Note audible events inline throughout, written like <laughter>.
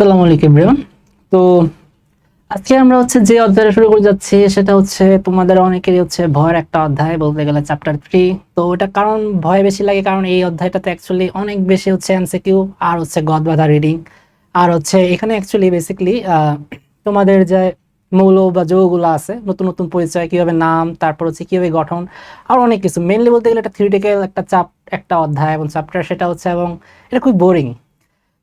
আসসালামু আলাইকুম রিয়ন তো আজকে আমরা হচ্ছে যে অধ্যায়টা শুরু করে যাচ্ছি, সেটা হচ্ছে তোমাদের অনেকেরই হচ্ছে ভয়ের একটা অধ্যায়, বলতে গেলে চ্যাপ্টার থ্রি তো এটা কারণ ভয় বেশি লাগে, কারণ এই অধ্যায়টাতে অ্যাকচুয়ালি অনেক বেশি হচ্ছে এমসিকিউ আর হচ্ছে গদ বাধা রিডিং আর হচ্ছে এখানে অ্যাকচুয়ালি বেসিকলি তোমাদের যে মৌল বা যৌগগুলো আছে, নতুন নতুন পরিচয়, কীভাবে নাম, তারপর হচ্ছে কীভাবে গঠন, আর অনেক কিছু। মেনলি বলতে গেলে একটা থিওরিটিক্যাল একটা চাপ, একটা অধ্যায় এবং চ্যাপ্টার সেটা হচ্ছে এবং এটা খুব বোরিং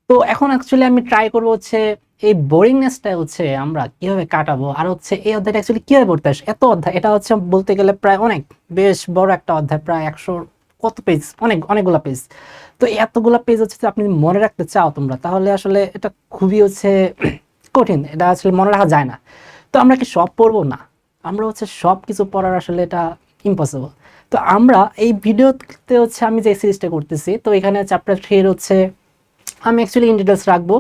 তো এখন অ্যাকচুয়ালি আমি ট্রাই করব হচ্ছে এই বোরিংনেসটা হচ্ছে আমরা কীভাবে কাটাবো? আর হচ্ছে এই অধ্যায়টা অ্যাকচুয়ালি কীভাবে পড়তে আসে? এত অধ্যায়, এটা হচ্ছে বলতে গেলে প্রায় অনেক, বেশ বড় একটা অধ্যায়, প্রায় একশো কত পেজ অনেক, অনেকগুলো পেজ তো এতগুলো পেজ হচ্ছে আপনি মনে রাখতে চাও তোমরা, তাহলে আসলে এটা খুবই হচ্ছে <clears throat> কঠিন, এটা আসলে মনে রাখা যায় না। তো আমরা কি সব পড়ব? না, আমরা হচ্ছে সব কিছু পড়ার আসলে এটা ইম্পসিবল তো আমরা এই ভিডিওতে হচ্ছে আমি যে সিরিজটা করতেছি, তো এখানে চ্যাপ্টার থ্রির হচ্ছে আমি অ্যাকচুয়ালি ইন ডিটেলস রাখব।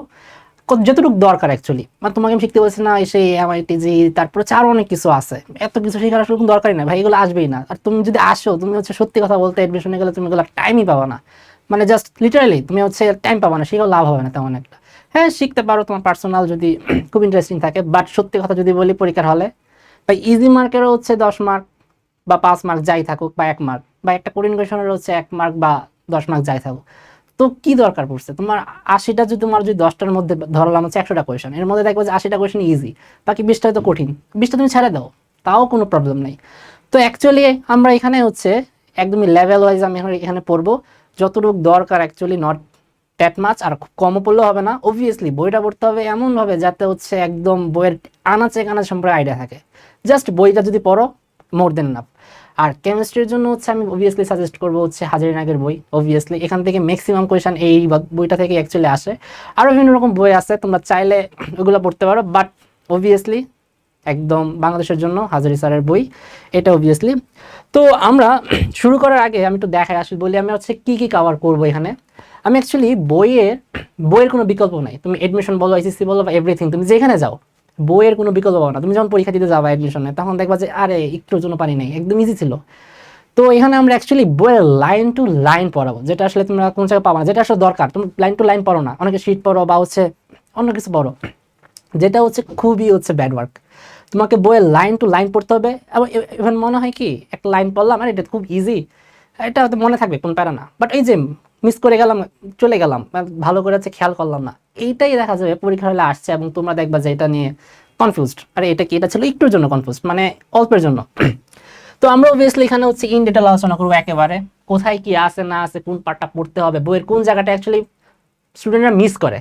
যতটুকু দরকার অ্যাকচুয়ালি মানে তোমাকে আমি শিখতে বলছি না, এসে এমআইটিজি তারপরে হচ্ছে আরও অনেক কিছু আছে। এত কিছু শেখার আসলে কোনো দরকারই না ভাই, এগুলো আসবেই না। আর তুমি যদি আসো, তুমি হচ্ছে সত্যি কথা বলতে অ্যাডমিশনে গেলে তুমি এগুলো টাইমই পাবা না। মানে জাস্ট লিটারালি তুমি হচ্ছে টাইম পাবা না। সেগুলো লাভ হবে না তেমন একটা। হ্যাঁ শিখতে পারো তোমার পার্সোনাল যদি <clears throat> খুব ইন্টারেস্টিং থাকে। বাট সত্যি কথা যদি বলি, পরীক্ষার হলে, বা ইজি মার্কেরও হচ্ছে দশ মার্ক বা পাঁচ মার্ক যাই থাকুক, বা এক মার্ক বা একটা কঠিন কোয়েশনের হচ্ছে এক মার্ক বা দশ মার্ক যাই থাকুক। তো কি দরকার পড়ছে? তোমার আশিটা যদি তোমার যদি দশটার মধ্যে ধরলাম হচ্ছে একশোটা কোয়েশন এর মধ্যে দেখবে যে আশিটা কোয়েশন ইজি বাকি বিশটা হয়তো কঠিন। বিশটা তুমি ছেড়ে দাও, তাও কোনো প্রবলেম নেই। তো অ্যাকচুয়ালি আমরা এখানে হচ্ছে একদমই লেভেল ওয়াইজ আমি এখন এখানে পড়ব। যতটুকু দরকার অ্যাকচুয়ালি নট ট্যাট মাছ আর খুব কমও পড়লেও হবে না। অবভিয়াসলি বইটা পড়তে হবে এমনভাবে যাতে হচ্ছে একদম বইয়ের আনাচে কানাচ সম্পর্কে আইডিয়া থাকে। জাস্ট বইটা যদি পড়ো মোর দেন নাফ আর কেমিস্ট্রির জন্য হচ্ছে আমি অবভিয়াসলি সাজেস্ট করব হচ্ছে হাজারি নাগের বই অবভিয়াসলি এখান থেকে ম্যাক্সিমাম কোয়েশন এই বইটা থেকে অ্যাকচুয়ালি আসে। আরও বিভিন্ন রকম বই আছে, তোমরা চাইলে ওগুলো পড়তে পারো বাট অবভিয়াসলি একদম বাংলাদেশের জন্য হাজারি স্যারের বই, এটা অবভিয়াসলি তো আমরা শুরু করার আগে আমি একটু দেখাই আসি বলি আমি হচ্ছে কি কি কভার করব এখানে। আমি অ্যাকচুয়ালি বইয়ের বইয়ের কোনো বিকল্প নাই। তুমি এডমিশন বলো আইসিসি বলো বা এভরিথিং তুমি যেখানে যাও বইয়ের কোনো বিকল্প পাবো না। তুমি যখন পরীক্ষা দিতে যাবা এডমিশনে তখন দেখবা যে, আরে, একটুর জন্য পারি নাই, একদম ইজি ছিল। তো এখানে আমরা অ্যাকচুয়ালি বইয়ের লাইন টু লাইন পড়াবো, যেটা আসলে তোমরা কোন জায়গায় পাবো না, যেটা আসলে দরকার। তুমি লাইন টু লাইন পড়ো না, অনেকে শিট পড়ো বা হচ্ছে অন্য কিছু পড়ো। যেটা হচ্ছে খুবই হচ্ছে ব্যাড ওয়ার্ক তোমাকে বইয়ের লাইন টু লাইন পড়তে হবে, এবং ইভেন মনে হয় কি, একটা লাইন পড়লাম, আর, এটা খুব ইজি এটা হয়তো মনে থাকবে, কোন প্যারা না। বাট এই যে মিস করে গেলাম, চলে গেলাম। ভালো করে হচ্ছে খেয়াল করলাম না। এইটাই দেখা যাবে, পরীক্ষা হলে আসছে এবং তোমরা দেখবা যে এটা নিয়ে কনফিউজড আরে এটা কি? এটা ছিল একটুর জন্য কনফিউজড মানে অল্পের জন্য। তো আমরা অবভিয়াসলি এখানে হচ্ছে ইন ডিটেল আলোচনা করব একেবারে। কোথায় কি আছে, না আছে, কোন পার্টটা পড়তে হবে, বইয়ের কোন জায়গাটা অ্যাকচুয়ালি স্টুডেন্টরা মিস করে।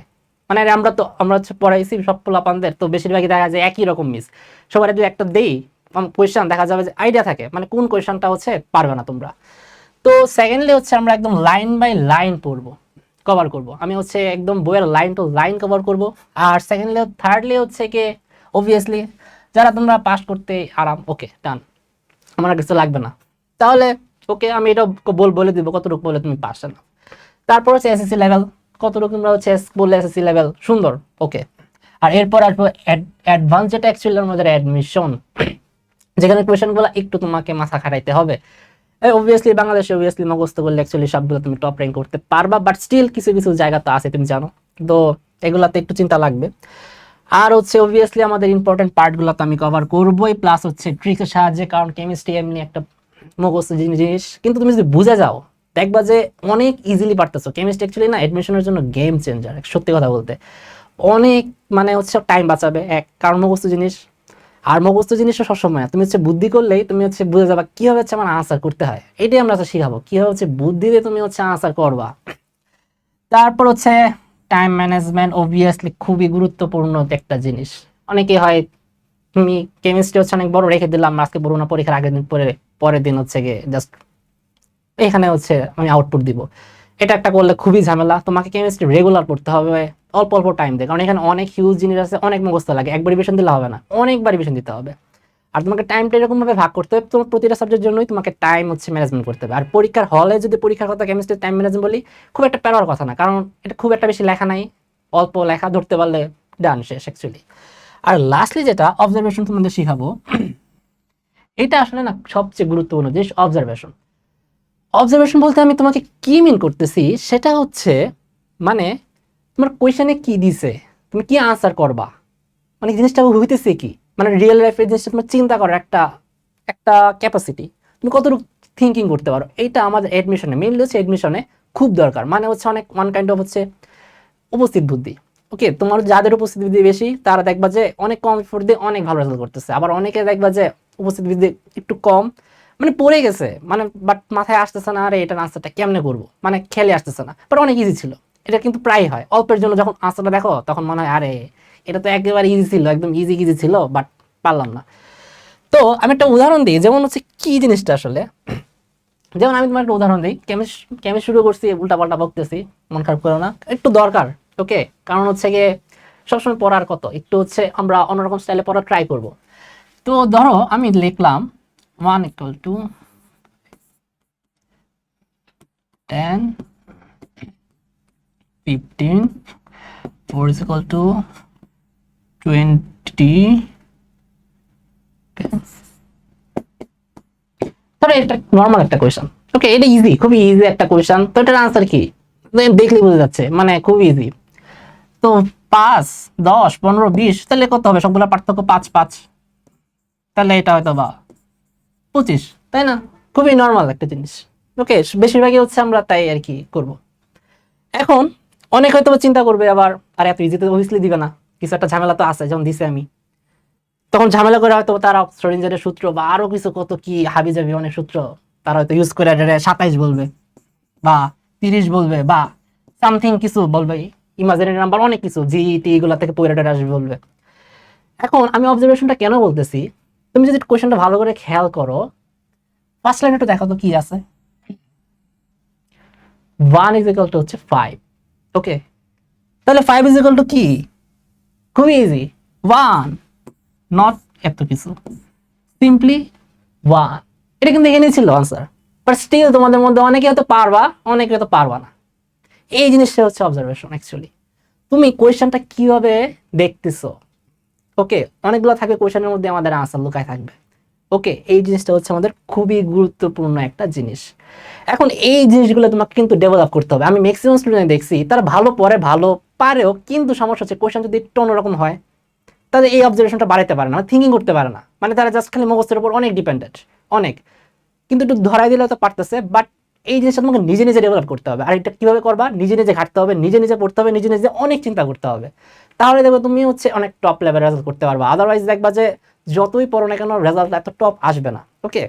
মানে আমরা তো, আমরা হচ্ছে পড়াইছি সব পোলাপানদের, তো বেশিরভাগই দেখা যায় একই রকম মিস সবার যদি একটা দেই কোয়েশ্চেন দেখা যাবে যে আইডিয়া থাকে। মানে কোন কোয়েশ্চনটা হচ্ছে পারবে না তোমরা। তো সেকেন্ডলি হচ্ছে আমরা একদম লাইন বাই লাইন পড়ব কভার করব। আমি হচ্ছে একদম বইয়ের লাইন টু লাইন কভার করব। আর সেকেন্ডলি থার্ডলি হচ্ছে কি অবভিয়াসলি যারা তোমরা পাস করতে আরাম ওকে ডান আমার কিছু লাগবে না। তাহলে ওকে আমি এটা বল বলে দিব কতটুকু বলে তুমি পাস না। তারপর হচ্ছে এসএসসি লেভেল কতটুকু তোমরা হচ্ছে এস বললে এসএসসি লেভেল সুন্দর ওকে আর এরপর আসব অ্যাডভান্স যেটা অ্যাকচুয়ালি আমাদের অ্যাডমিশন যেখানে কোয়েশনগুলো একটু তোমাকে মাথা খাটাইতে হবে। অবভিয়াসলি বাংলাদেশে অবভিয়াসলি মুখস্থ করলে অ্যাকচুয়ালি সবগুলো তুমি টপ র্যাঙ্ক করতে পারবা বাট স্টিল কিছু কিছু জায়গা তো আছে, তুমি জানো। তো এগুলাতে একটু চিন্তা লাগবে। আর হচ্ছে অবভিয়াসলি আমাদের ইম্পর্টেন্ট পার্টগুলো তো আমি কভার করবোই প্লাস হচ্ছে ট্রিকের সাহায্যে, কারণ কেমিস্ট্রি এমনি একটা মুখস্থ জিনিস। কিন্তু তুমি যদি বুঝে যাও, দেখবা যে অনেক ইজিলি পারতেছো। কেমিস্ট্রি অ্যাকচুয়ালি না অ্যাডমিশনের জন্য গেম চেঞ্জার সত্যি কথা বলতে। অনেক মানে হচ্ছে টাইম বাঁচাবে, এক, কারণ মুখস্থ জিনিস। আর মুখস্থ জিনিসটা সবসময় তুমি হচ্ছে বুদ্ধি করলেই তুমি হচ্ছে বুঝে যাবা কীভাবে হচ্ছে আমার আনসার করতে হয়। এটাই আমরা হচ্ছে শিখাবো। কীভাবে হচ্ছে বুদ্ধি দিয়ে তুমি হচ্ছে আনসার করবা। তারপর হচ্ছে টাইম ম্যানেজমেন্ট অবভিয়াসলি খুবই গুরুত্বপূর্ণ একটা জিনিস। অনেকে হয়, তুমি কেমিস্ট্রি হচ্ছে অনেক বড়, রেখে দিলাম, আজকে বড় না, পরীক্ষার আগের দিন, পরে, পরের দিন হচ্ছে গিয়ে জাস্ট এখানে হচ্ছে আমি আউটপুট দিব। এটা একটা করলে খুবই ঝামেলা। তোমাকে কেমিস্ট্রি রেগুলার পড়তে হবে। অল্প অল্প টাইম দিয়ে কারণ এখানে অনেক হিউজ জিনিস আছে, অনেক মুখস্থ লাগে। একবার রিভিশন দিলে হবে না। অনেকবার রিভিশন দিতে হবে। আর তোমাকে টাইমটা এরকম ভাবে ভাগ করতে হবে। তোমার প্রতিটা সাবজেক্টের জন্যই তোমাকে টাইম হচ্ছে ম্যানেজমেন্ট করতে হবে। আর পরীক্ষার হলে যদি পরীক্ষার কথা কেমিস্ট্রি টাইম ম্যানেজমেন্ট বলি, খুব একটা প্যারার কথা না। কারণ এটা খুব একটা বেশি লেখা নাই। অল্প লেখা ধরতে পারলে ডান শেষ অ্যাকচুয়ালি আর লাস্টলি যেটা অবজারভেশন তোমাদের শিখাবো। <clears throat> এটা আসলে না সবচেয়ে গুরুত্বপূর্ণ জিনিস অবজারভেশন অবজারভেশন বলতে আমি তোমাকে কি মিন করতেছি, সেটা হচ্ছে মানে তোমার কোয়েশনে কি দিছে, তুমি কি আনসার করবা? মানে জিনিসটা হইতেছে কি? মানে রিয়েল লাইফের জিনিসটা তোমার চিন্তা করার একটা একটা ক্যাপাসিটি তুমি কতটুকু থিঙ্কিং করতে পারো? এইটা আমাদের অ্যাডমিশনে মেনলি হচ্ছে অ্যাডমিশনে খুব দরকার। মানে হচ্ছে অনেক ওয়ান কাইন্ড অফ হচ্ছে উপস্থিত বুদ্ধি। ওকে তোমার যাদের উপস্থিত বুদ্ধি বেশি, তারা দেখবা যে অনেক কম এফোর্ট দিয়ে অনেক ভালো রেজাল্ট করতেছে। আবার অনেকে দেখবা যে উপস্থিত বুদ্ধি একটু কম মানে পড়ে গেছে। মানে বাট মাথায় আসতেছে না, আরে এটার আনসারটা কেমনে করব? মানে খেলে আসতেছে না। বাট অনেক ইজি ছিল। এটা কিন্তু প্রায় হয়। অল্পের জন্য যখন আনসারটা দেখো, তখন মনে হয়, আরে, এটা তো একেবারে ইজি ছিল, একদম ইজি ইজি ছিল বাট পারলাম না। তো আমি একটা উদাহরণ দিই, যেমন হচ্ছে কি জিনিসটা আসলে? যেমন আমি তোমার একটা উদাহরণ দিই, কেমিস কেমিস শুরু করছি উল্টা পাল্টা বকতেছি, মন খারাপ করো না। একটু দরকার ওকে কারণ হচ্ছে গিয়ে সবসময় পড়ার কত? একটু হচ্ছে আমরা অন্যরকম স্টাইলে পড়া ট্রাই করব। তো ধরো, আমি লিখলাম one equal to ten fifteen four is equal to twenty তবে এটা নর্মাল একটা কোয়েশন ওকে এটা ইজি খুবই ইজি একটা কোয়েশন তো এটার আনসার কি? দেখলে বোঝা যাচ্ছে মানে খুব ইজি তো পাঁচ, দশ, পনেরো, বিশ, তাহলে কত হবে? সবগুলো পার্থক্য পাঁচ পাঁচ। তাহলে এটা হয়তো বা পঁচিশ তাই না? খুবই নর্মাল একটা জিনিস। ওকে বেশিরভাগই হচ্ছে আমরা তাই আর কি করব। এখন অনেক হয়তো চিন্তা করবে আবার আর এত ইজিতে অবভিয়াসলি দিবে না। কিছু একটা ঝামেলা তো আছে যেমন দিছে আমি। তখন ঝামেলা করে হয়তো তারা শ্রোডিঞ্জারের সূত্র বা আরও কিছু কত কি হাবি যাবি অনেক সূত্র তারা হয়তো ইউজ করে সাতাইশ বলবে বা তিরিশ বলবে বা সামথিং কিছু বলবে। ইমাজিনারি নাম্বার অনেক কিছু জি টি এগুলা থেকে পয়রাটা আসবে বলবে। এখন আমি অবজারভেশনটা কেন বলতেছি? তুমি যদি কোয়েশনটা ভালো করে খেয়াল করো ফার্স্ট লাইন একটু দেখো কি আছে। ওয়ান ইজ ইকাল টু হচ্ছে ফাইভ ওকে তাহলে ফাইভ ইজ ইকাল টু কি? খুবই ইজি ওয়ান নট এত কিছু। সিম্পলি ওয়ান এটা কিন্তু এখানেই ছিল আনসার বাট স্টিল তোমাদের মধ্যে অনেকে হয়তো পারবা, অনেকে হয়তো পারবা না। এই জিনিসটা হচ্ছে অবজারভেশন অ্যাকচুয়ালি তুমি কোয়েশ্চেনটা কীভাবে দেখতেছো? ওকে অনেকগুলো থাকবে কোয়েশ্চেনের মধ্যে আমাদের আনসার লুকায় থাকবে। ওকে এই জিনিসটা হচ্ছে আমাদের খুবই গুরুত্বপূর্ণ একটা জিনিস। এখন এই জিনিসগুলো তোমাকে কিন্তু ডেভেলপ করতে হবে। আমি ম্যাক্সিমাম স্টুডেন্ট দেখছি, তারা ভালো পড়ে, ভালো পারেও, কিন্তু সমস্যা হচ্ছে কোয়েশ্চেন যদি একটু অন্যরকম হয়, তাদের এই অবজারভেশনটা বাড়াতে পারে না থিঙ্কিং করতে পারে না। মানে তারা জাস্ট খালি মুখস্থের উপর অনেক ডিপেন্ডেন্ট অনেক। কিন্তু একটু ধরাই দিলে তো পারতেছে বাট এই জিনিসটা তোমাকে নিজে নিজে ডেভেলপ করতে হবে। আর এটা কীভাবে করবা? নিজে নিজে ঘাটতে হবে, নিজে নিজে পড়তে হবে, নিজে নিজে অনেক চিন্তা করতে হবে। তাহলে দেখবে তুমি হচ্ছে অনেক টপ লেভেল রেজাল্ট করতে পারবা। আদারওয়াইজ দেখবা যে যতই পড়ো না কেন রেজাল্ট এত টপ আসবে না ওকে